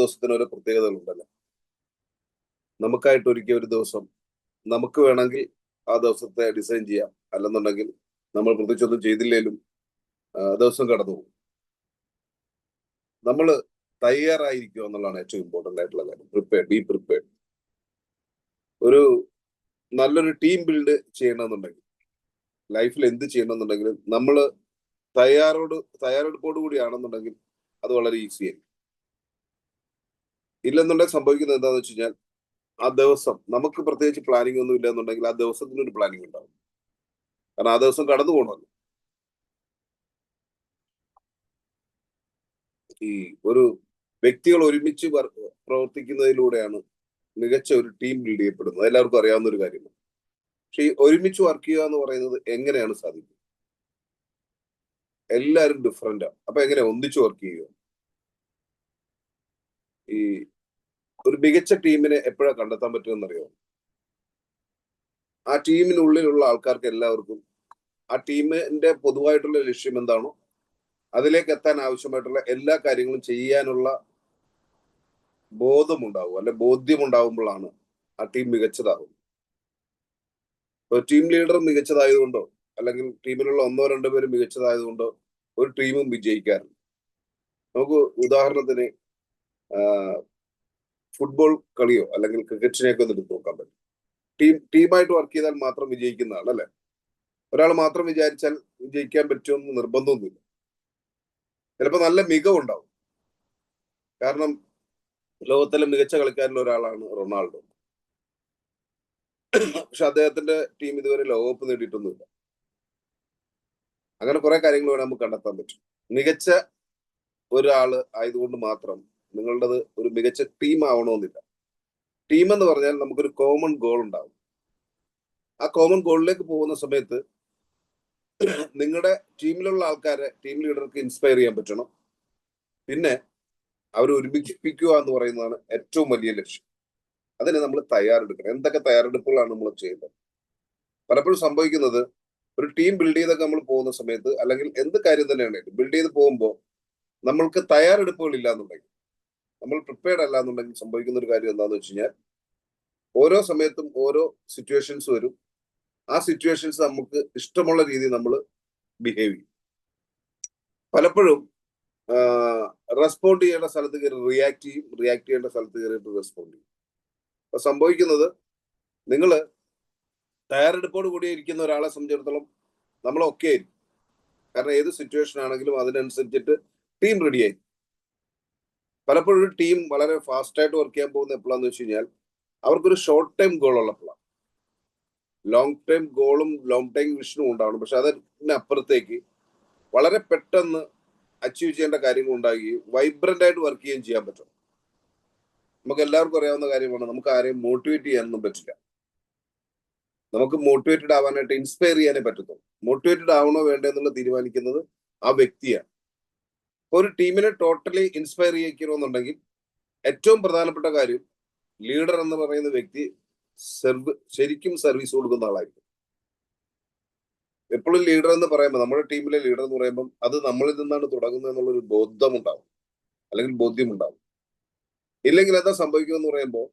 ദിവസത്തിന് ഓരോ പ്രത്യേകതകളുണ്ടല്ലോ. നമുക്കായിട്ട് ഒരുക്കിയ ഒരു ദിവസം നമുക്ക് വേണമെങ്കിൽ ആ ദിവസത്തെ ഡിസൈൻ ചെയ്യാം. അല്ലെന്നുണ്ടെങ്കിൽ നമ്മൾ പ്രത്യേകിച്ചൊന്നും ചെയ്തില്ലേലും ദിവസം കടന്നു പോകും നമ്മൾ തയ്യാറായിരിക്കുക എന്നുള്ളതാണ് ഏറ്റവും ഇമ്പോർട്ടന്റ് ആയിട്ടുള്ള കാര്യം. പ്രിപ്പയർഡ് ബി പ്രിപ്പയർഡ് ഒരു നല്ലൊരു ടീം ബിൽഡ് ചെയ്യണമെന്നുണ്ടെങ്കിൽ ലൈഫിൽ എന്ത് ചെയ്യണമെന്നുണ്ടെങ്കിലും നമ്മൾ തയ്യാറോട് തയ്യാറെടുപ്പോട് കൂടിയാണെന്നുണ്ടെങ്കിൽ അത് വളരെ ഈസി ആയിരിക്കും. ഇല്ലെന്നുണ്ടെങ്കിൽ സംഭവിക്കുന്നത് എന്താണെന്ന് വെച്ച് കഴിഞ്ഞാൽ ആ ദിവസം നമുക്ക് പ്രത്യേകിച്ച് പ്ലാനിങ് ഒന്നും ഇല്ല എന്നുണ്ടെങ്കിൽ ആ ദിവസത്തിന് ഒരു പ്ലാനിങ് ഉണ്ടാവും. കാരണം ആ ദിവസം കടന്നു പോകണമല്ലോ ഈ ഒരു വ്യക്തികൾ ഒരുമിച്ച് വർ- പ്രവർത്തിക്കുന്നതിലൂടെയാണ് മികച്ച ഒരു ടീം ബിൽഡ് ചെയ്യപ്പെടുന്നത്. എല്ലാവർക്കും അറിയാവുന്ന ഒരു കാര്യമാണ്. പക്ഷെ ഈ ഒരുമിച്ച് വർക്ക് ചെയ്യുക എന്ന് പറയുന്നത് എങ്ങനെയാണ് സാധിക്കുക? എല്ലാവരും ആണ് അപ്പൊ എങ്ങനെ ഒന്നിച്ച് വർക്ക് ചെയ്യുക? ഈ ഒരു മികച്ച ടീമിനെ എപ്പോഴാണ് കണ്ടെത്താൻ പറ്റുമെന്നറിയോ? ആ ടീമിനുള്ളിലുള്ള ആൾക്കാർക്ക് എല്ലാവർക്കും ആ ടീമിന്റെ പൊതുവായിട്ടുള്ള ലക്ഷ്യം എന്താണോ അതിലേക്ക് എത്താൻ ആവശ്യമായിട്ടുള്ള എല്ലാ കാര്യങ്ങളും ചെയ്യാനുള്ള ബോധമുണ്ടാവും അല്ലെ ബോധ്യമുണ്ടാവുമ്പോഴാണ് ആ ടീം മികച്ചതാകും ടീം ലീഡർ മികച്ചതായതുകൊണ്ടോ അല്ലെങ്കിൽ ടീമിലുള്ള ഒന്നോ രണ്ടോ പേര് മികച്ചതായതുകൊണ്ടോ ഒരു ടീമും വിജയിക്കാറില്ല. നമുക്ക് ഉദാഹരണത്തിന് ഫുട്ബോൾ കളിയോ അല്ലെങ്കിൽ ക്രിക്കറ്റിനെയൊക്കെ ഒന്ന് എടുത്ത് നോക്കാൻ പറ്റും. ടീം ടീമായിട്ട് വർക്ക് ചെയ്താൽ മാത്രം വിജയിക്കുന്ന ആളല്ലേ ഒരാൾ മാത്രം വിചാരിച്ചാൽ വിജയിക്കാൻ പറ്റുമെന്ന് നിർബന്ധമൊന്നുമില്ല. ചിലപ്പോൾ നല്ല മികവുണ്ടാവും കാരണം ലോകത്തിലെ മികച്ച കളിക്കാരിൽ ഒരാളാണ് റൊണാൾഡോ. പക്ഷെ അദ്ദേഹത്തിന്റെ ടീം ഇതുവരെ ലോകകപ്പ് നേടിയിട്ടൊന്നുമില്ല. അങ്ങനെ കുറെ കാര്യങ്ങൾ വേണം നമുക്ക് കണ്ടെത്താൻ പറ്റും. മികച്ച ഒരാൾ ആയതുകൊണ്ട് മാത്രം നിങ്ങളുടേത് ഒരു മികച്ച ടീം ആവണമെന്നില്ല. ടീം എന്ന് പറഞ്ഞാൽ നമുക്കൊരു കോമൺ ഗോൾ ഉണ്ടാവും. ആ കോമൺ ഗോളിലേക്ക് പോകുന്ന സമയത്ത് നിങ്ങളുടെ ടീമിലുള്ള ആൾക്കാരെ ടീം ലീഡർക്ക് ഇൻസ്പയർ ചെയ്യാൻ പറ്റണം. പിന്നെ അവരെ ഒരുമിപ്പിക്കുക എന്ന് പറയുന്നതാണ് ഏറ്റവും വലിയ ലക്ഷ്യം. അതിന് നമ്മൾ തയ്യാറെടുക്കണം. എന്തൊക്കെ തയ്യാറെടുപ്പുകളാണ് നമ്മൾ ചെയ്യേണ്ടത് പലപ്പോഴും സംഭവിക്കുന്നത് ഒരു ടീം ബിൽഡ് ചെയ്തൊക്കെ നമ്മൾ പോകുന്ന സമയത്ത് അല്ലെങ്കിൽ എന്ത് കാര്യം തന്നെയാണ് ബിൽഡ് ചെയ്ത് പോകുമ്പോൾ നമ്മൾക്ക് തയ്യാറെടുപ്പുകൾ ഇല്ല എന്നുണ്ടെങ്കിൽ നമ്മൾ പ്രിപ്പയർഡ് അല്ല എന്നുണ്ടെങ്കിൽ സംഭവിക്കുന്ന ഒരു കാര്യം എന്താണെന്ന് വെച്ച് കഴിഞ്ഞാൽ ഓരോ സമയത്തും ഓരോ സിറ്റുവേഷൻസ് വരും. ആ സിറ്റുവേഷൻസ് നമുക്ക് ഇഷ്ടമുള്ള രീതിയിൽ നമ്മൾ ബിഹേവ് ചെയ്യും. പലപ്പോഴും റെസ്പോണ്ട് ചെയ്യേണ്ട സ്ഥലത്ത് കയറി റിയാക്ട് ചെയ്യും റിയാക്ട് ചെയ്യേണ്ട സ്ഥലത്ത് കയറിയിട്ട് റെസ്പോണ്ട് ചെയ്യും. അപ്പൊ സംഭവിക്കുന്നത് നിങ്ങൾ തയ്യാറെടുപ്പോട് കൂടി ഇരിക്കുന്ന ഒരാളെ സംബന്ധിച്ചിടത്തോളം നമ്മൾ ഒക്കെ ആയിരിക്കും. കാരണം ഏത് സിറ്റുവേഷൻ ആണെങ്കിലും അതിനനുസരിച്ചിട്ട് ടീം റെഡി ആയി പലപ്പോഴും ടീം വളരെ ഫാസ്റ്റായിട്ട് വർക്ക് ചെയ്യാൻ പോകുന്ന എപ്പോഴാന്ന് വെച്ച് കഴിഞ്ഞാൽ അവർക്കൊരു ഷോർട്ട് ടൈം ഗോൾ ഉള്ളപ്പോഴാണ് ലോങ് ടൈം ഗോളും ലോങ് ടൈം വിഷനും ഉണ്ടാവണം. പക്ഷെ അതിനപ്പുറത്തേക്ക് വളരെ പെട്ടെന്ന് അച്ചീവ് ചെയ്യേണ്ട കാര്യങ്ങൾ ഉണ്ടാകുകയും വൈബ്രന്റ് ആയിട്ട് വർക്ക് ചെയ്യുകയും ചെയ്യാൻ പറ്റും. നമുക്ക് എല്ലാവർക്കും അറിയാവുന്ന കാര്യമാണ് നമുക്ക് ആരെയും മോട്ടിവേറ്റ് ചെയ്യാനൊന്നും പറ്റില്ല. നമുക്ക് മോട്ടിവേറ്റഡ് ആവാനായിട്ട് ഇൻസ്പയർ ചെയ്യാനേ പറ്റത്തുള്ളൂ. മോട്ടിവേറ്റഡ് ആവണോ വേണ്ടോ എന്നുള്ളത് തീരുമാനിക്കുന്നത് ആ വ്യക്തിയാണ്. ഒരു ടീമിനെ ടോട്ടലി ഇൻസ്പയർ ചെയ്യിക്കണമെന്നുണ്ടെങ്കിൽ ഏറ്റവും പ്രധാനപ്പെട്ട കാര്യം ലീഡർ എന്ന് പറയുന്ന വ്യക്തി സെർവ് ശരിക്കും സർവീസ് കൊടുക്കുന്ന ആളായിരിക്കും. എപ്പോഴും ലീഡർ എന്ന് പറയുമ്പോൾ നമ്മുടെ ടീമിലെ ലീഡർ എന്ന് പറയുമ്പോൾ അത് നമ്മളിൽ നിന്നാണ് തുടങ്ങുന്നത് എന്നുള്ളൊരു ബോധമുണ്ടാവും. അല്ലെങ്കിൽ ബോധ്യമുണ്ടാവും. ഇല്ലെങ്കിൽ എന്താ സംഭവിക്കുക എന്ന് പറയുമ്പോൾ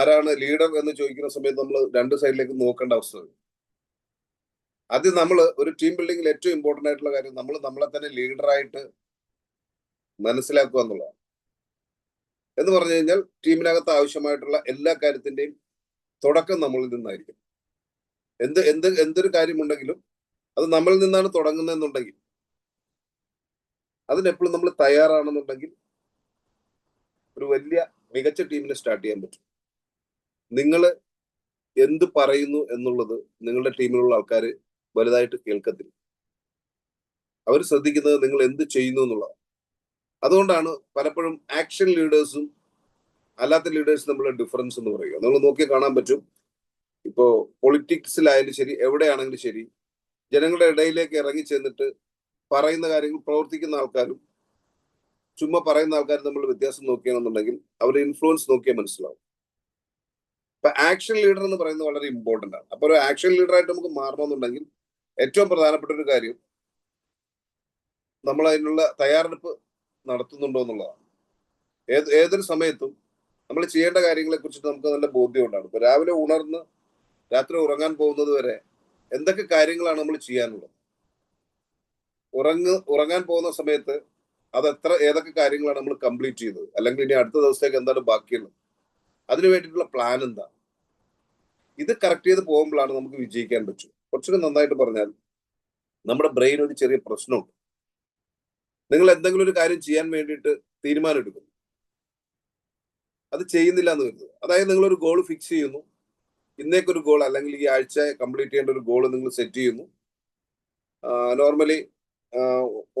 ആരാണ് ലീഡർ എന്ന് ചോദിക്കുന്ന സമയത്ത് നമ്മൾ രണ്ട് സൈഡിലേക്ക് നോക്കേണ്ട അവസ്ഥ വരും. ആദ്യം നമ്മൾ ഒരു ടീം ബിൽഡിങ്ങിൽ ഏറ്റവും ഇമ്പോർട്ടന്റ് ആയിട്ടുള്ള കാര്യം നമ്മൾ നമ്മളെ തന്നെ ലീഡറായിട്ട് മനസ്സിലാക്കുക എന്നുള്ളതാണ്. എന്ന് പറഞ്ഞു കഴിഞ്ഞാൽ ടീമിനകത്ത് ആവശ്യമായിട്ടുള്ള എല്ലാ കാര്യത്തിന്റെയും തുടക്കം നമ്മളിൽ നിന്നായിരിക്കും. എന്ത് എന്ത് എന്തൊരു കാര്യമുണ്ടെങ്കിലും അത് നമ്മളിൽ നിന്നാണ് തുടങ്ങുന്നതെന്നുണ്ടെങ്കിൽ അതിനെപ്പോഴും നമ്മൾ തയ്യാറാണെന്നുണ്ടെങ്കിൽ ഒരു വലിയ മികച്ച ടീമിനെ സ്റ്റാർട്ട് ചെയ്യാൻ പറ്റും. നിങ്ങൾ എന്ത് പറയുന്നു എന്നുള്ളത് നിങ്ങളുടെ ടീമിലുള്ള ആൾക്കാർ വലുതായിട്ട് കേൾക്കത്തില്ല. അവർ ശ്രദ്ധിക്കുന്നത് നിങ്ങൾ എന്ത് ചെയ്യുന്നു എന്നുള്ളതാണ്. അതുകൊണ്ടാണ് പലപ്പോഴും ആക്ഷൻ ലീഡേഴ്സും അല്ലാത്ത ലീഡേഴ്സും തമ്മിലുള്ള ഡിഫറൻസ് എന്ന് പറയുക. നമ്മൾ നോക്കി കാണാൻ പറ്റും. ഇപ്പോ പൊളിറ്റിക്സിലായാലും ശരി എവിടെയാണെങ്കിലും ശരി ജനങ്ങളുടെ ഇടയിലേക്ക് ഇറങ്ങി ചെന്നിട്ട് പറയുന്ന കാര്യങ്ങൾ പ്രവർത്തിക്കുന്ന ആൾക്കാരും ചുമ്മാ പറയുന്ന ആൾക്കാരും നമ്മൾ വ്യത്യാസം നോക്കുകയാണെന്നുണ്ടെങ്കിൽ അവരെ ഇൻഫ്ലുവൻസ് നോക്കിയാൽ മനസ്സിലാവും. ഇപ്പൊ ആക്ഷൻ ലീഡർ എന്ന് പറയുന്നത് വളരെ ഇമ്പോർട്ടന്റ് ആണ്. അപ്പൊ ഒരു ആക്ഷൻ ലീഡർ ആയിട്ട് നമുക്ക് മാറണമെന്നുണ്ടെങ്കിൽ ഏറ്റവും പ്രധാനപ്പെട്ട ഒരു കാര്യം നമ്മൾ അതിനുള്ള തയ്യാറെടുപ്പ് നടത്തുന്നുണ്ടോ എന്നുള്ളതാണ്. ഏത് ഏതൊരു സമയത്തും നമ്മൾ ചെയ്യേണ്ട കാര്യങ്ങളെ കുറിച്ച് നമുക്ക് നല്ല ബോധ്യം ഉണ്ടാകും ഇപ്പൊ രാവിലെ ഉണർന്ന് രാത്രി ഉറങ്ങാൻ പോകുന്നത് വരെ എന്തൊക്കെ കാര്യങ്ങളാണ് നമ്മൾ ചെയ്യാനുള്ളത്? ഉറങ്ങ് ഉറങ്ങാൻ പോകുന്ന സമയത്ത് അത് എത്ര ഏതൊക്കെ കാര്യങ്ങളാണ് നമ്മൾ കംപ്ലീറ്റ് ചെയ്തത്? അല്ലെങ്കിൽ ഇനി അടുത്ത ദിവസത്തേക്ക് എന്താണ് ബാക്കിയുള്ളത്? അതിനു വേണ്ടിയിട്ടുള്ള പ്ലാൻ എന്താ? ഇത് കറക്റ്റ് ചെയ്ത് പോകുമ്പോഴാണ് നമുക്ക് വിജയിക്കാൻ പറ്റും കുറച്ചുകൂടി നന്നായിട്ട് പറഞ്ഞാൽ നമ്മുടെ ബ്രെയിൻ ഒരു ചെറിയ പ്രശ്നമുണ്ട്. നിങ്ങൾ എന്തെങ്കിലും ഒരു കാര്യം ചെയ്യാൻ വേണ്ടിയിട്ട് തീരുമാനം എടുക്കുന്നു. അത് ചെയ്യുന്നില്ല എന്ന് കരുതുക. അതായത് നിങ്ങൾ ഒരു ഗോൾ ഫിക്സ് ചെയ്യുന്നു. ഇന്നേക്കൊരു ഗോൾ അല്ലെങ്കിൽ ഈ ആഴ്ച കംപ്ലീറ്റ് ചെയ്യേണ്ട ഒരു ഗോൾ നിങ്ങൾ സെറ്റ് ചെയ്യുന്നു. നോർമലി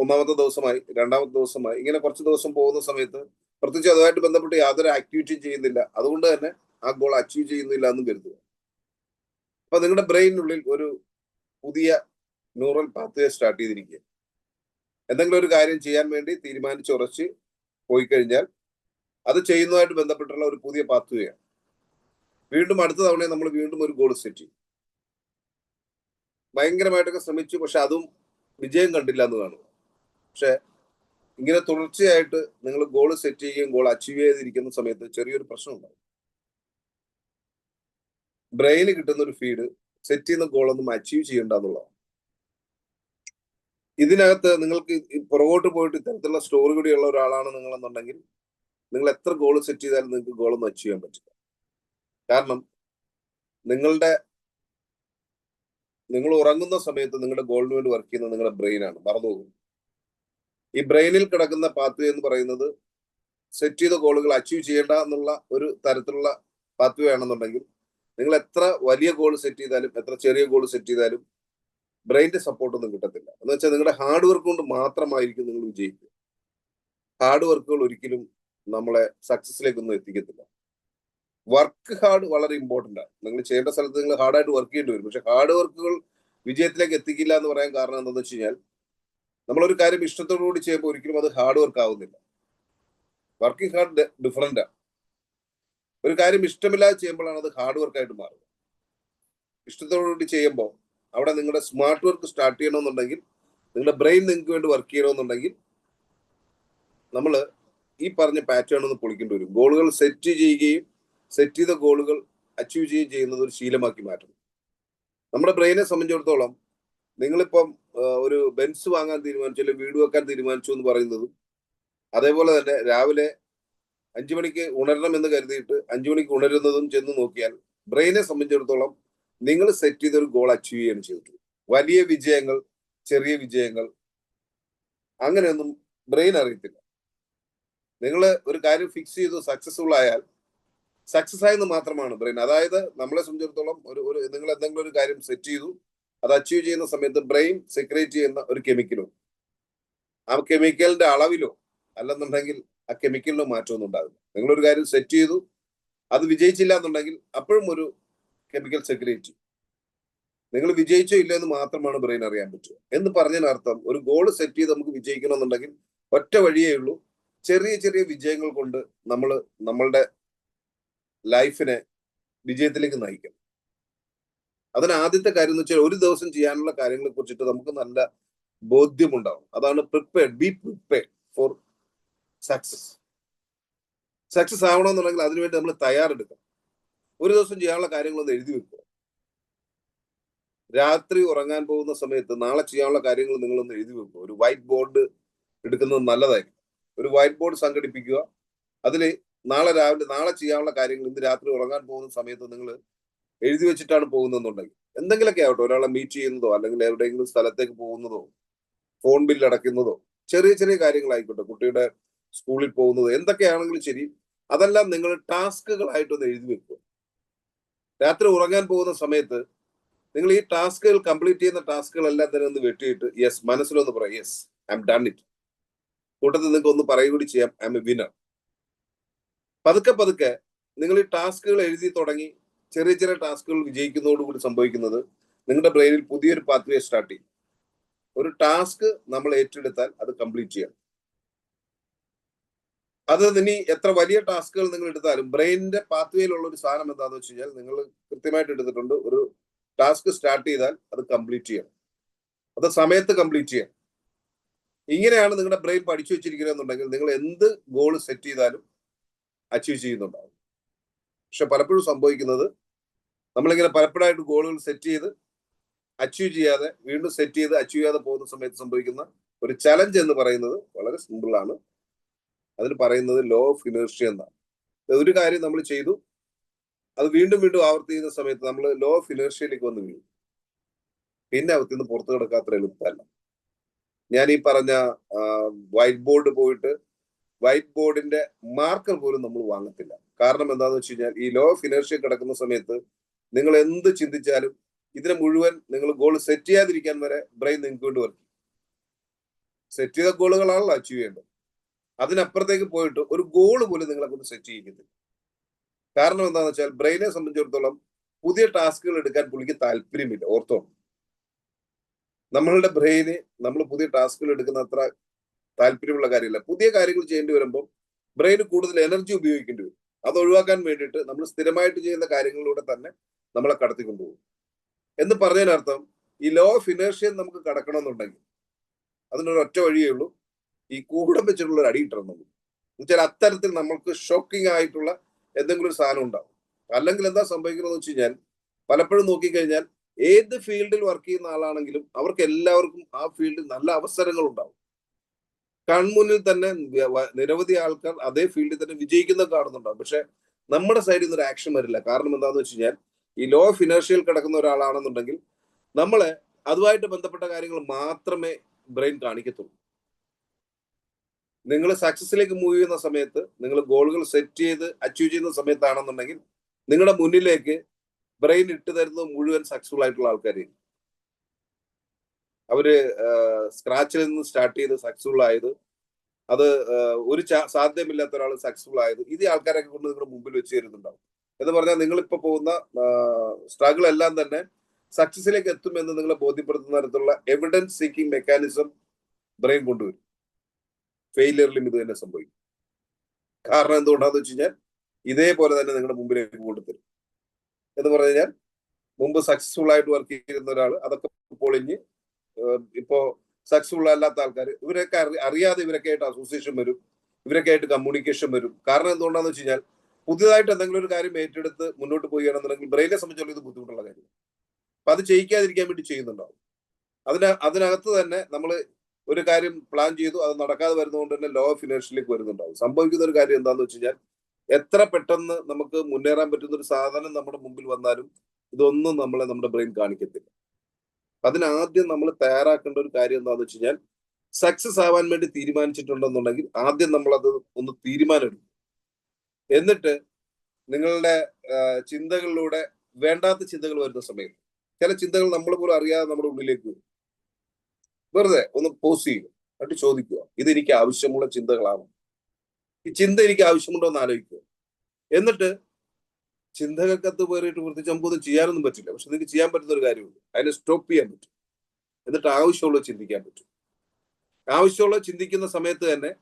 ഒന്നാമത്തെ ദിവസമായി രണ്ടാമത്തെ ദിവസമായി ഇങ്ങനെ കുറച്ച് ദിവസം പോകുന്ന സമയത്ത് പ്രത്യേകിച്ച് അതുമായിട്ട് ബന്ധപ്പെട്ട് യാതൊരു ആക്ടിവിറ്റിയും ചെയ്യുന്നില്ല. അതുകൊണ്ട് തന്നെ ആ ഗോൾ അച്ചീവ് ചെയ്യുന്നില്ല എന്ന് കരുതുക. അപ്പൊ നിങ്ങളുടെ ബ്രെയിനിനുള്ളിൽ ഒരു പുതിയ ന്യൂറൽ പാത്വേ സ്റ്റാർട്ട് ചെയ്തിരിക്കുക എന്തെങ്കിലും ഒരു കാര്യം ചെയ്യാൻ വേണ്ടി തീരുമാനിച്ചുറച്ച് പോയി കഴിഞ്ഞാൽ അത് ചെയ്യുന്നതായിട്ട് ബന്ധപ്പെട്ടുള്ള ഒരു പുതിയ പാത്വയാണ് വീണ്ടും അടുത്ത തവണ നമ്മൾ വീണ്ടും ഒരു ഗോൾ സെറ്റ് ചെയ്യും. ഭയങ്കരമായിട്ടൊക്കെ ശ്രമിച്ചു പക്ഷെ അതും വിജയം കണ്ടില്ല എന്ന് കാണുക പക്ഷെ ഇങ്ങനെ തുടർച്ചയായിട്ട് നിങ്ങൾ ഗോൾ സെറ്റ് ചെയ്യുകയും ഗോൾ അച്ചീവ് ചെയ്തിരിക്കുന്ന സമയത്ത് ചെറിയൊരു പ്രശ്നം ഉണ്ടാവും ബ്രെയിന് കിട്ടുന്ന ഒരു ഫീഡ് സെറ്റ് ചെയ്യുന്ന ഗോളൊന്നും അച്ചീവ് ചെയ്യണ്ട എന്നുള്ളതാണ്. ഇതിനകത്ത് നിങ്ങൾക്ക് പുറകോട്ട് പോയിട്ട് ഇത്തരത്തിലുള്ള സ്റ്റോറി കൂടിയുള്ള ഒരാളാണ് നിങ്ങളെന്നുണ്ടെങ്കിൽ നിങ്ങൾ എത്ര ഗോൾ സെറ്റ് ചെയ്താലും നിങ്ങൾക്ക് ഗോളൊന്നും അച്ചീവ് ചെയ്യാൻ പറ്റില്ല. കാരണം നിങ്ങളുടെ നിങ്ങൾ ഉറങ്ങുന്ന സമയത്ത് നിങ്ങളുടെ ഗോളിന് വേണ്ടി വർക്ക് ചെയ്യുന്നത് നിങ്ങളുടെ ബ്രെയിനാണ് മറന്നുപോകും ഈ ബ്രെയിനിൽ കിടക്കുന്ന പാത്വേ എന്ന് പറയുന്നത് സെറ്റ് ചെയ്ത ഗോളുകൾ അച്ചീവ് ചെയ്യേണ്ട എന്നുള്ള ഒരു തരത്തിലുള്ള പാത്വേ ആണെന്നുണ്ടെങ്കിൽ നിങ്ങൾ എത്ര വലിയ ഗോൾ സെറ്റ് ചെയ്താലും എത്ര ചെറിയ ഗോൾ സെറ്റ് ചെയ്താലും ബ്രെയിന്റെ സപ്പോർട്ടൊന്നും കിട്ടത്തില്ല. എന്ന് വെച്ചാൽ നിങ്ങളുടെ ഹാർഡ് വർക്ക് കൊണ്ട് മാത്രമായിരിക്കും നിങ്ങൾ വിജയിക്കുക. ഹാർഡ് വർക്കുകൾ ഒരിക്കലും നമ്മളെ സക്സസിലേക്കൊന്നും എത്തിക്കത്തില്ല. വർക്ക് ഹാർഡ് വളരെ ഇമ്പോർട്ടന്റ് ആണ്. നിങ്ങൾ ചെയ്യേണ്ട സ്ഥലത്ത് നിങ്ങൾ ഹാർഡായിട്ട് വർക്ക് ചെയ്യേണ്ടി വരും. പക്ഷെ ഹാർഡ് വർക്കുകൾ വിജയത്തിലേക്ക് എത്തിക്കില്ല എന്ന് പറയാൻ കാരണം എന്താണെന്ന് വെച്ച് കഴിഞ്ഞാൽ നമ്മളൊരു കാര്യം ഇഷ്ടത്തോടു കൂടി ചെയ്യുമ്പോൾ ഒരിക്കലും അത് ഹാർഡ് വർക്ക് ആവുന്നില്ല. വർക്കിംഗ് ഹാർഡ് ഡിഫറന്റ് ആണ്. ഒരു കാര്യം ഇഷ്ടമില്ലാതെ ചെയ്യുമ്പോഴാണ് അത് ഹാർഡ് വർക്കായിട്ട് മാറുക. ഇഷ്ടത്തോടു കൂടി ചെയ്യുമ്പോൾ അവിടെ നിങ്ങളുടെ സ്മാർട്ട് വർക്ക് സ്റ്റാർട്ട് ചെയ്യണമെന്നുണ്ടെങ്കിൽ നിങ്ങളുടെ ബ്രെയിൻ നിങ്ങൾക്ക് വേണ്ടി വർക്ക് ചെയ്യണമെന്നുണ്ടെങ്കിൽ നമ്മൾ ഈ പറഞ്ഞ പാറ്റേൺ ഒന്ന് പൊളിക്കേണ്ടി വരും. ഗോളുകൾ സെറ്റ് ചെയ്യുകയും സെറ്റ് ചെയ്ത ഗോളുകൾ അച്ചീവ് ചെയ്യുകയും ചെയ്യുന്നത് ഒരു ശീലമാക്കി മാറ്റണം. നമ്മുടെ ബ്രെയിനെ സംബന്ധിച്ചിടത്തോളം നിങ്ങളിപ്പം ഒരു ബെൻസ് വാങ്ങാൻ തീരുമാനിച്ചു അല്ലെങ്കിൽ വീട് വെക്കാൻ തീരുമാനിച്ചു എന്ന് പറയുന്നതും അതേപോലെ തന്നെ രാവിലെ അഞ്ചു മണിക്ക് ഉണരണം എന്ന് കരുതിയിട്ട് അഞ്ചു മണിക്ക് ഉണരുന്നതും ചെന്ന് നോക്കിയാൽ ബ്രെയിനെ സംബന്ധിച്ചിടത്തോളം നിങ്ങൾ സെറ്റ് ചെയ്തൊരു ഗോൾ അച്ചീവ് ചെയ്യാണ് ചെയ്തിട്ടുള്ളത് വലിയ വിജയങ്ങൾ ചെറിയ വിജയങ്ങൾ അങ്ങനെയൊന്നും ബ്രെയിൻ അറിയത്തില്ല. നിങ്ങൾ ഒരു കാര്യം ഫിക്സ് ചെയ്തു സക്സസ്ഫുൾ ആയാൽ സക്സസ് ആയെന്ന് മാത്രമാണ് ബ്രെയിൻ അതായത് നമ്മളെ സംബന്ധിച്ചിടത്തോളം ഒരു ഒരു നിങ്ങൾ എന്തെങ്കിലും ഒരു കാര്യം സെറ്റ് ചെയ്തു അത് അച്ചീവ് ചെയ്യുന്ന സമയത്ത് ബ്രെയിൻ സെക്രേറ്റ് ചെയ്യുന്ന ഒരു കെമിക്കലോ ആ കെമിക്കലിന്റെ അളവിലോ അല്ലെന്നുണ്ടെങ്കിൽ ആ കെമിക്കലിനോ മാറ്റമൊന്നും ഉണ്ടാകില്ല നിങ്ങളൊരു കാര്യം സെറ്റ് ചെയ്തു അത് വിജയിച്ചില്ല എന്നുണ്ടെങ്കിൽ അപ്പോഴും ഒരു കെമിക്കൽ സെക്രട്ടറി നിങ്ങൾ വിജയിച്ചോ ഇല്ല എന്ന് മാത്രമാണ് ബ്രെയിൻ അറിയാൻ പറ്റുക. എന്ന് പറഞ്ഞതിനർത്ഥം ഒരു ഗോൾ സെറ്റ് ചെയ്ത് നമുക്ക് വിജയിക്കണമെന്നുണ്ടെങ്കിൽ ഒറ്റ വഴിയേ ഉള്ളൂ. ചെറിയ ചെറിയ വിജയങ്ങൾ കൊണ്ട് നമ്മൾ നമ്മളുടെ ലൈഫിനെ വിജയത്തിലേക്ക് നയിക്കണം. അതിന് ആദ്യത്തെ കാര്യം എന്ന് വെച്ചാൽ ഒരു ദിവസം ചെയ്യാനുള്ള കാര്യങ്ങളെ കുറിച്ചിട്ട് നമുക്ക് നല്ല ബോധ്യമുണ്ടാവും അതാണ് prepared be prepared for success success ആവണമെന്നുണ്ടെങ്കിൽ അതിനുവേണ്ടി നമ്മൾ തയ്യാറെടുക്കണം. ഒരു ദിവസം ചെയ്യാനുള്ള കാര്യങ്ങളൊന്ന് എഴുതി വെക്കുക രാത്രി ഉറങ്ങാൻ പോകുന്ന സമയത്ത് നാളെ ചെയ്യാനുള്ള കാര്യങ്ങൾ നിങ്ങളൊന്ന് എഴുതി വെക്കുക ഒരു വൈറ്റ് ബോർഡ് എടുക്കുന്നത് നല്ലതായിരിക്കും. ഒരു വൈറ്റ് ബോർഡ് സംഘടിപ്പിക്കുക. അതിൽ നാളെ രാവിലെ നാളെ ചെയ്യാനുള്ള കാര്യങ്ങൾ ഇന്ന് രാത്രി ഉറങ്ങാൻ പോകുന്ന സമയത്ത് നിങ്ങൾ എഴുതി വെച്ചിട്ടാണ് പോകുന്നതെന്നുണ്ടെങ്കിൽ എന്തെങ്കിലുമൊക്കെ ആവട്ടെ. ഒരാളെ മീറ്റ് ചെയ്യുന്നതോ അല്ലെങ്കിൽ എവിടെയെങ്കിലും സ്ഥലത്തേക്ക് പോകുന്നതോ ഫോൺ ബില്ല് അടയ്ക്കുന്നതോ ചെറിയ ചെറിയ കാര്യങ്ങളായിക്കോട്ടെ. കുട്ടിയുടെ സ്കൂളിൽ പോകുന്നതോ എന്തൊക്കെയാണെങ്കിലും ശരി. അതെല്ലാം നിങ്ങൾ ടാസ്കുകളായിട്ടൊന്ന് എഴുതി വെക്കുക രാത്രി ഉറങ്ങാൻ പോകുന്ന സമയത്ത് നിങ്ങൾ ഈ ടാസ്കുകൾ കംപ്ലീറ്റ് ചെയ്യുന്ന ടാസ്കുകളെല്ലാം തന്നെ ഒന്ന് വെട്ടിയിട്ട് യെസ് മനസ്സിലൊന്ന് പറയാം yes I'm done it കൂട്ടത്തിൽ നിങ്ങൾക്ക് ഒന്ന് പറയുകൂടി ചെയ്യാം ഐ എം എ വിനർ പതുക്കെ പതുക്കെ നിങ്ങൾ ഈ ടാസ്കുകൾ എഴുതി തുടങ്ങി ചെറിയ ചെറിയ ടാസ്കുകൾ വിജയിക്കുന്നതോടുകൂടി സംഭവിക്കുന്നത് നിങ്ങളുടെ ബ്രെയിനിൽ പുതിയൊരു പാത്വേ സ്റ്റാർട്ട് ചെയ്യും. ഒരു ടാസ്ക് നമ്മൾ ഏറ്റെടുത്താൽ അത് കംപ്ലീറ്റ് ചെയ്യണം അത് ഇനി എത്ര വലിയ ടാസ്കുകൾ നിങ്ങൾ എടുത്താലും ബ്രെയിനിന്റെ പാത്വേയിലുള്ള ഒരു സാധനം എന്താണെന്ന് വെച്ച് കഴിഞ്ഞാൽ നിങ്ങൾ കൃത്യമായിട്ട് എടുത്തിട്ടുണ്ട്. ഒരു ടാസ്ക് സ്റ്റാർട്ട് ചെയ്താൽ അത് കംപ്ലീറ്റ് ചെയ്യണം. അത് സമയത്ത് കംപ്ലീറ്റ് ചെയ്യണം. ഇങ്ങനെയാണ് നിങ്ങളുടെ ബ്രെയിൻ പഠിച്ചു വെച്ചിരിക്കുന്നതെന്നുണ്ടെങ്കിൽ നിങ്ങൾ എന്ത് ഗോൾ സെറ്റ് ചെയ്താലും അച്ചീവ് ചെയ്യുന്നുണ്ടാവും. പക്ഷെ പലപ്പോഴും സംഭവിക്കുന്നത് നമ്മളിങ്ങനെ പലപ്പോഴായിട്ട് ഗോളുകൾ സെറ്റ് ചെയ്ത് അച്ചീവ് ചെയ്യാതെ വീണ്ടും സെറ്റ് ചെയ്ത് അച്ചീവ് ചെയ്യാതെ പോകുന്ന സമയത്ത് സംഭവിക്കുന്ന ഒരു ചലഞ്ച് എന്ന് പറയുന്നത് വളരെ സിമ്പിൾ അതിന് പറയുന്നത് ലോ ഓഫ് ഇനേർഷ്യ എന്നാണ്. ഒരു കാര്യം നമ്മൾ ചെയ്തു. അത് വീണ്ടും വീണ്ടും ആവർത്തിക്കുന്ന സമയത്ത് നമ്മൾ ലോ ഓഫ് ഇനേർഷ്യയിലേക്ക് വന്ന് വീഴും. പിന്നെ അവത്തിൽ നിന്ന് പുറത്തു കിടക്കാത്ര എളുപ്പമല്ല. ഞാൻ ഈ പറഞ്ഞ വൈറ്റ് ബോർഡ് പോയിട്ട് വൈറ്റ് ബോർഡിന്റെ മാർക്കർ പോലും നമ്മൾ വാങ്ങത്തില്ല. കാരണം എന്താണെന്ന് വെച്ച് കഴിഞ്ഞാൽ ഈ ലോ ഓഫ് ഇനേർഷ്യ കിടക്കുന്ന സമയത്ത് നിങ്ങൾ എന്ത് ചിന്തിച്ചാലും ഇതിനെ മുഴുവൻ നിങ്ങൾ ഗോൾ സെറ്റ് ചെയ്യാതിരിക്കാൻ വരെ ബ്രെയിൻ നിങ്ങൾക്ക് വേണ്ടി വർക്ക് സെറ്റ് ചെയ്ത ഗോളുകളാണല്ലോ അച്ചീവ് ചെയ്യേണ്ടത്. അതിനപ്പുറത്തേക്ക് പോയിട്ട് ഒരു ഗോൾ പോലും നിങ്ങളെ കൊണ്ട് സെറ്റ് ചെയ്യിക്കത്തില്ല. കാരണം എന്താണെന്ന് വെച്ചാൽ ബ്രെയിനെ സംബന്ധിച്ചിടത്തോളം പുതിയ ടാസ്കുകൾ എടുക്കാൻ പുള്ളിക്ക് താല്പര്യമില്ല ഓർത്തോ നമ്മളുടെ ബ്രെയിന് നമ്മൾ പുതിയ ടാസ്കുകൾ എടുക്കുന്ന അത്ര താല്പര്യമുള്ള കാര്യമില്ല. പുതിയ കാര്യങ്ങൾ ചെയ്യേണ്ടി വരുമ്പോൾ ബ്രെയിന് കൂടുതൽ എനർജി ഉപയോഗിക്കേണ്ടി വരും. അത് ഒഴിവാക്കാൻ വേണ്ടിയിട്ട് നമ്മൾ സ്ഥിരമായിട്ട് ചെയ്യുന്ന കാര്യങ്ങളിലൂടെ തന്നെ നമ്മളെ കടത്തിക്കൊണ്ടുപോകും. എന്ന് പറഞ്ഞതിനർത്ഥം ഈ ലോ ഓഫ് ഇനേർഷ്യ നമുക്ക് കടക്കണമെന്നുണ്ടെങ്കിൽ അതിനൊരു ഒറ്റ വഴിയേ ഉള്ളൂ. ഈ കൂടം വെച്ചിട്ടുള്ള ഒരു അടി കിട്ടണം എന്നുവെച്ചാൽ അത്തരത്തിൽ നമ്മൾക്ക് ഷോക്കിംഗ് ആയിട്ടുള്ള എന്തെങ്കിലും ഒരു സാധനം ഉണ്ടാവും. അല്ലെങ്കിൽ എന്താ സംഭവിക്കുന്നത് വെച്ച് കഴിഞ്ഞാൽ പലപ്പോഴും നോക്കിക്കഴിഞ്ഞാൽ ഏത് ഫീൽഡിൽ വർക്ക് ചെയ്യുന്ന ആളാണെങ്കിലും അവർക്ക് എല്ലാവർക്കും ആ ഫീൽഡിൽ നല്ല അവസരങ്ങൾ ഉണ്ടാവും. കൺമുന്നിൽ തന്നെ നിരവധി ആൾക്കാർ അതേ ഫീൽഡിൽ തന്നെ വിജയിക്കുന്ന കാണുന്നുണ്ടാവും. പക്ഷെ നമ്മുടെ സൈഡിൽ നിന്ന് ഒരു ആക്ഷൻ വരില്ല. കാരണം എന്താണെന്ന് വെച്ച് കഴിഞ്ഞാൽ ഈ ലോ ഓഫ് ഇനേർഷ്യയിൽ കിടക്കുന്ന ഒരാളാണെന്നുണ്ടെങ്കിൽ നമ്മളെ അതുമായിട്ട് ബന്ധപ്പെട്ട കാര്യങ്ങൾ മാത്രമേ ബ്രെയിൻ കാണിക്കത്തുള്ളൂ. നിങ്ങൾ സക്സസിലേക്ക് മൂവ് ചെയ്യുന്ന സമയത്ത് നിങ്ങൾ ഗോളുകൾ സെറ്റ് ചെയ്ത് അച്ചീവ് ചെയ്യുന്ന സമയത്താണെന്നുണ്ടെങ്കിൽ നിങ്ങളുടെ മുന്നിലേക്ക് ബ്രെയിൻ ഇട്ട് തരുന്നത് മുഴുവൻ സക്സസ്ഫുൾ ആയിട്ടുള്ള ആൾക്കാരെയും. അവർ സ്ക്രാച്ചിൽ നിന്ന് സ്റ്റാർട്ട് ചെയ്ത് സക്സസ്ഫുൾ ആയത് അത് ഒരു സാധ്യമില്ലാത്ത ഒരാൾ സക്സസ്ഫുൾ ആയത് ഇത് ആൾക്കാരൊക്കെ കൊണ്ട് നിങ്ങളുടെ മുമ്പിൽ വെച്ച് തരുന്നുണ്ടാവും. എന്ന് പറഞ്ഞാൽ നിങ്ങൾ ഇപ്പൊ പോകുന്ന സ്ട്രഗിൾ എല്ലാം തന്നെ സക്സസിലേക്ക് എത്തുമെന്ന് നിങ്ങളെ ബോധ്യപ്പെടുത്തുന്ന തരത്തിലുള്ള എവിഡൻസ് സീക്കിംഗ് മെക്കാനിസം ബ്രെയിൻ കൊണ്ടുവരും. ഫെയിലിയറിലും ഇത് തന്നെ സംഭവിക്കും. കാരണം എന്തുകൊണ്ടാന്ന് വെച്ച് കഴിഞ്ഞാൽ ഇതേപോലെ തന്നെ നിങ്ങളുടെ മുമ്പിലേക്ക് കൊണ്ടുതരും എന്ന് പറഞ്ഞു കഴിഞ്ഞാൽ മുമ്പ് സക്സസ്ഫുൾ ആയിട്ട് വർക്ക് ചെയ്തിരുന്ന ഒരാൾ അതൊക്കെ പൊളിഞ്ഞ് ഇപ്പോ സക്സസ്ഫുൾ അല്ലാത്ത ആൾക്കാർ ഇവരൊക്കെ അറിയാതെ ഇവരൊക്കെ ആയിട്ട് അസോസിയേഷൻ വരും ഇവരൊക്കെ ആയിട്ട് കമ്മ്യൂണിക്കേഷൻ വരും. കാരണം എന്തുകൊണ്ടാന്ന് വെച്ച് കഴിഞ്ഞാൽ പുതിയതായിട്ട് എന്തെങ്കിലും ഒരു കാര്യം ഏറ്റെടുത്ത് മുന്നോട്ട് പോവുകയാണെന്നുണ്ടെങ്കിൽ ബ്രെയിനെ സംബന്ധിച്ചുള്ള ഇത് ബുദ്ധിമുട്ടുള്ള കാര്യമാണ്. അപ്പൊ അത് ചെയ്യിക്കാതിരിക്കാൻ വേണ്ടി ചെയ്യുന്നുണ്ടാവും. അതിന് അതിനകത്ത് തന്നെ നമ്മൾ ഒരു കാര്യം പ്ലാൻ ചെയ്തു അത് നടക്കാതെ വരുന്നതുകൊണ്ട് തന്നെ ലോ ഓഫ് ഇനേഴ്സിലേക്ക് വരുന്നുണ്ടാവും. സംഭവിക്കുന്ന ഒരു കാര്യം എന്താണെന്ന് വെച്ച് കഴിഞ്ഞാൽ എത്ര പെട്ടെന്ന് നമുക്ക് മുന്നേറാൻ പറ്റുന്ന ഒരു സാധനം നമ്മുടെ മുമ്പിൽ വന്നാലും ഇതൊന്നും നമ്മളെ നമ്മുടെ ബ്രെയിൻ കാണിക്കത്തില്ല. അതിനാദ്യം നമ്മൾ തയ്യാറാക്കേണ്ട ഒരു കാര്യം എന്താണെന്ന് വെച്ച് കഴിഞ്ഞാൽ സക്സസ് ആവാൻ വേണ്ടി തീരുമാനിച്ചിട്ടുണ്ടെന്നുണ്ടെങ്കിൽ ആദ്യം നമ്മൾ അത് ഒന്ന് തീരുമാനമെടുക്കും. എന്നിട്ട് നിങ്ങളുടെ ചിന്തകളിലൂടെ വേണ്ടാത്ത ചിന്തകൾ വരുന്ന സമയത്ത് ചില ചിന്തകൾ നമ്മൾ പോലും അറിയാതെ നമ്മുടെ ഉള്ളിലേക്ക് വരും. വെറുതെ ഒന്ന് പോസ് ചെയ്യുക. എന്നിട്ട് ചോദിക്കുക ഇത് എനിക്ക് ആവശ്യമുള്ള ചിന്തകളാണ്? ഈ ചിന്ത എനിക്ക് ആവശ്യമുണ്ടോ എന്ന് ആലോചിക്കുക. എന്നിട്ട് ചിന്തകക്കത്ത് പോയിട്ട് പ്രത്യേകിച്ച് നമുക്കൊന്നും ചെയ്യാനൊന്നും പറ്റില്ല. പക്ഷെ നിങ്ങൾക്ക് ചെയ്യാൻ പറ്റുന്ന ഒരു കാര്യമുണ്ട്. അതിനെ സ്റ്റോപ്പ് ചെയ്യാൻ പറ്റും. എന്നിട്ട് ആവശ്യമുള്ളത് ചിന്തിക്കാൻ പറ്റും. ആവശ്യമുള്ള ചിന്തിക്കുന്ന സമയത്ത് തന്നെ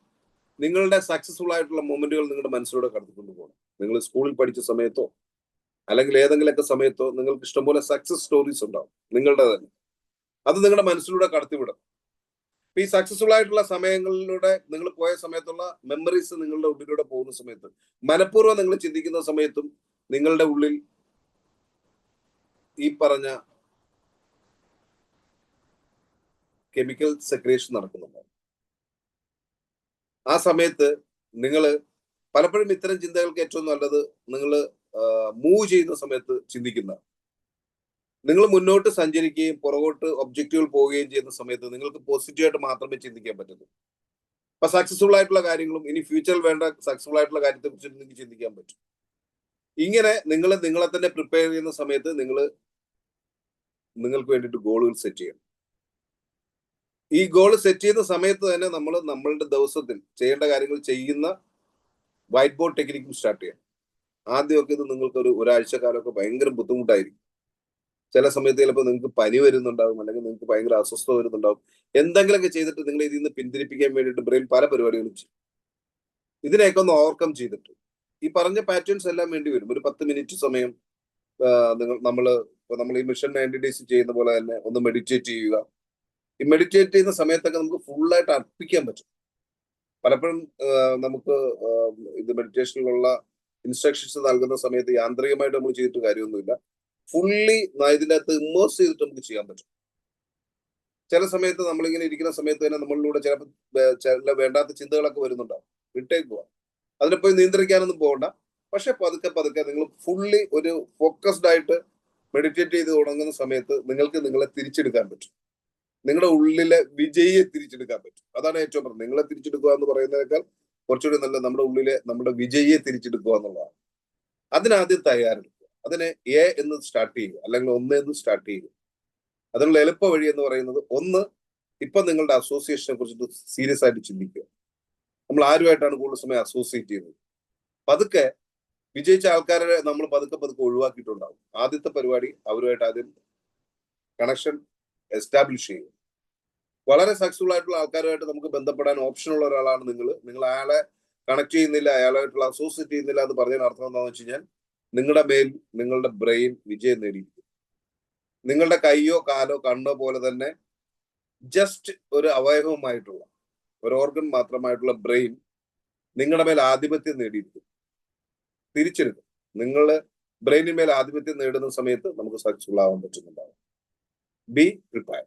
നിങ്ങളുടെ സക്സസ്ഫുൾ ആയിട്ടുള്ള മൊമെന്റുകൾ നിങ്ങളുടെ മനസ്സിലൂടെ കടത്തിക്കൊണ്ട് പോകണം. നിങ്ങൾ സ്കൂളിൽ പഠിച്ച സമയത്തോ അല്ലെങ്കിൽ ഏതെങ്കിലുമൊക്കെ സമയത്തോ നിങ്ങൾക്ക് ഇഷ്ടംപോലെ സക്സസ് സ്റ്റോറീസ് ഉണ്ടാവും. നിങ്ങളുടെ തന്നെ. അത് നിങ്ങളുടെ മനസ്സിലൂടെ കടത്തിവിടും. ഈ സക്സസ്ഫുൾ ആയിട്ടുള്ള സമയങ്ങളിലൂടെ നിങ്ങൾ പോയ സമയത്തുള്ള മെമ്മറീസ് നിങ്ങളുടെ ഉള്ളിലൂടെ പോകുന്ന സമയത്ത് മനഃപൂർവം നിങ്ങൾ ചിന്തിക്കുന്ന സമയത്തും നിങ്ങളുടെ ഉള്ളിൽ ഈ പറഞ്ഞ കെമിക്കൽ സെക്രേഷൻ നടക്കുന്നുണ്ട്. ആ സമയത്ത് നിങ്ങൾ പലപ്പോഴും ഇത്തരം ചിന്തകൾക്ക് ഏറ്റവും നല്ലത് നിങ്ങൾ മൂവ് ചെയ്യുന്ന സമയത്ത് ചിന്തിക്കുന്ന നിങ്ങൾ മുന്നോട്ട് സഞ്ചരിക്കുകയും പുറകോട്ട് ഒബ്ജക്റ്റുകൾ പോവുകയും ചെയ്യുന്ന സമയത്ത് നിങ്ങൾക്ക് പോസിറ്റീവായിട്ട് മാത്രമേ ചിന്തിക്കാൻ പറ്റുള്ളൂ അപ്പൊ സക്സസ്ഫുൾ ആയിട്ടുള്ള കാര്യങ്ങളും ഇനി ഫ്യൂച്ചറിൽ വേണ്ട സക്സസ്ഫുൾ ആയിട്ടുള്ള കാര്യത്തെ കുറിച്ച് നിങ്ങൾക്ക് ചിന്തിക്കാൻ പറ്റും. ഇങ്ങനെ നിങ്ങൾ നിങ്ങളെ തന്നെ പ്രിപ്പയർ ചെയ്യുന്ന സമയത്ത് നിങ്ങൾ നിങ്ങൾക്ക് വേണ്ടിയിട്ട് ഗോളുകൾ സെറ്റ് ചെയ്യണം. ഈ ഗോൾ സെറ്റ് ചെയ്യുന്ന സമയത്ത് തന്നെ നമ്മൾ നമ്മളുടെ ദിവസത്തിൽ ചെയ്യേണ്ട കാര്യങ്ങൾ ചെയ്യുന്ന വൈറ്റ് ബോർഡ് ടെക്നിക്കും സ്റ്റാർട്ട് ചെയ്യണം. ആദ്യമൊക്കെ ഇത് നിങ്ങൾക്ക് ഒരു ഒരാഴ്ച കാലമൊക്കെ ഭയങ്കര ബുദ്ധിമുട്ടായിരിക്കും. ചില സമയത്ത് ചിലപ്പോൾ നിങ്ങൾക്ക് പനി വരുന്നുണ്ടാവും അല്ലെങ്കിൽ നിങ്ങൾക്ക് ഭയങ്കര അസ്വസ്ഥത വരുന്നുണ്ടാവും. എന്തെങ്കിലുമൊക്കെ ചെയ്തിട്ട് നിങ്ങൾ ഇതിൽ നിന്ന് പിന്തിരിപ്പിക്കാൻ വേണ്ടിയിട്ട് ബ്രെയിൻ പല പരിപാടികളും ചെയ്യും. ഇതിനെയൊക്കെ ഒന്ന് ഓവർകം ചെയ്തിട്ട്. ഈ പറഞ്ഞ പാറ്റേൺസ് എല്ലാം വേണ്ടി വരും. ഒരു പത്ത് മിനിറ്റ് സമയം നിങ്ങൾ നമ്മൾ നമ്മൾ ഈ മിഷൻ നയന്റി ഡേയ്സ് ചെയ്യുന്ന പോലെ തന്നെ ഒന്ന് മെഡിറ്റേറ്റ് ചെയ്യുക. ഈ മെഡിറ്റേറ്റ് ചെയ്യുന്ന സമയത്തൊക്കെ നമുക്ക് ഫുള്ളായിട്ട് അർപ്പിക്കാൻ പറ്റും. പലപ്പോഴും നമുക്ക് ഇത് മെഡിറ്റേഷനിലുള്ള ഇൻസ്ട്രക്ഷൻസ് നൽകുന്ന സമയത്ത് യാന്ത്രികമായിട്ട് നമ്മൾ ചെയ്തിട്ട് കാര്യമൊന്നുമില്ല. ഫുള്ളി ഇതിന്റെ അകത്ത് ഇമേഴ്സ് ചെയ്തിട്ട് നമുക്ക് ചെയ്യാൻ പറ്റും. ചില സമയത്ത് നമ്മളിങ്ങനെ ഇരിക്കുന്ന സമയത്ത് തന്നെ നമ്മളിലൂടെ ചിലപ്പോൾ ചില വേണ്ടാത്ത ചിന്തകളൊക്കെ വരുന്നുണ്ടാവും. വിട്ടേക്കുക പോയി നിയന്ത്രിക്കാനൊന്നും പോകണ്ട പക്ഷെ പതുക്കെ പതുക്കെ നിങ്ങൾ ഫുള്ളി ഒരു ഫോക്കസ്ഡ് ആയിട്ട് മെഡിറ്റേറ്റ് ചെയ്ത് തുടങ്ങുന്ന സമയത്ത് നിങ്ങൾക്ക് നിങ്ങളെ തിരിച്ചെടുക്കാൻ പറ്റും. നിങ്ങളുടെ ഉള്ളിലെ വിജയിയെ തിരിച്ചെടുക്കാൻ പറ്റും. അതാണ് ഏറ്റവും പറഞ്ഞത്. നിങ്ങളെ തിരിച്ചെടുക്കുക എന്ന് പറയുന്നതിനേക്കാൾ കുറച്ചുകൂടി നല്ല നമ്മുടെ ഉള്ളിലെ നമ്മുടെ വിജയിയെ തിരിച്ചെടുക്കുക എന്നുള്ളതാണ്. അതിനാദ്യം തയ്യാറെടുക്കുക. അതിനെ എ എന്ന് സ്റ്റാർട്ട് ചെയ്യുക അല്ലെങ്കിൽ ഒന്ന് എന്ന് സ്റ്റാർട്ട് ചെയ്യുക അതിനുള്ള എളുപ്പ വഴി എന്ന് പറയുന്നത് ഒന്ന് ഇപ്പൊ നിങ്ങളുടെ അസോസിയേഷനെ കുറിച്ചിട്ട് സീരിയസ് ആയിട്ട് ചിന്തിക്കുക. നമ്മൾ ആരുമായിട്ടാണ് കൂടുതൽ സമയം അസോസിയേറ്റ് ചെയ്യുന്നത്? പതുക്കെ വിജയിച്ച ആൾക്കാരെ നമ്മൾ പതുക്കെ പതുക്കെ ഒഴിവാക്കിയിട്ടുണ്ടാവും. ആദ്യത്തെ പരിപാടി അവരുമായിട്ട് ആദ്യം കണക്ഷൻ എസ്റ്റാബ്ലിഷ് ചെയ്യുക വളരെ സക്സസ്ഫുൾ ആയിട്ടുള്ള ആൾക്കാരുമായിട്ട് നമുക്ക് ബന്ധപ്പെടാൻ ഓപ്ഷൻ ഉള്ള ഒരാളാണ് നിങ്ങൾ. നിങ്ങൾ അയാളെ കണക്ട് ചെയ്യുന്നില്ല അയാളായിട്ടുള്ള അസോസിയേറ്റ് ചെയ്യുന്നില്ല എന്ന് പറഞ്ഞതിന് അർത്ഥം എന്താണെന്ന് വെച്ച് കഴിഞ്ഞാൽ നിങ്ങളുടെ മേൽ നിങ്ങളുടെ ബ്രെയിൻ വിജയം നേടിയിരിക്കും നിങ്ങളുടെ കൈയോ കാലോ കണ്ണോ പോലെ തന്നെ ജസ്റ്റ് ഒരു അവയവമായിട്ടുള്ള ഒരു ഓർഗൻ മാത്രമായിട്ടുള്ള ബ്രെയിൻ നിങ്ങളുടെ മേൽ ആധിപത്യം നേടിയിരിക്കും തിരിച്ചെടുക്കും. നിങ്ങൾ ബ്രെയിനിന്മേൽ ആധിപത്യം നേടുന്ന സമയത്ത് നമുക്ക് സക്സസ്ഫുൾ ആവാൻ പറ്റുന്നുണ്ടാവും. B prepare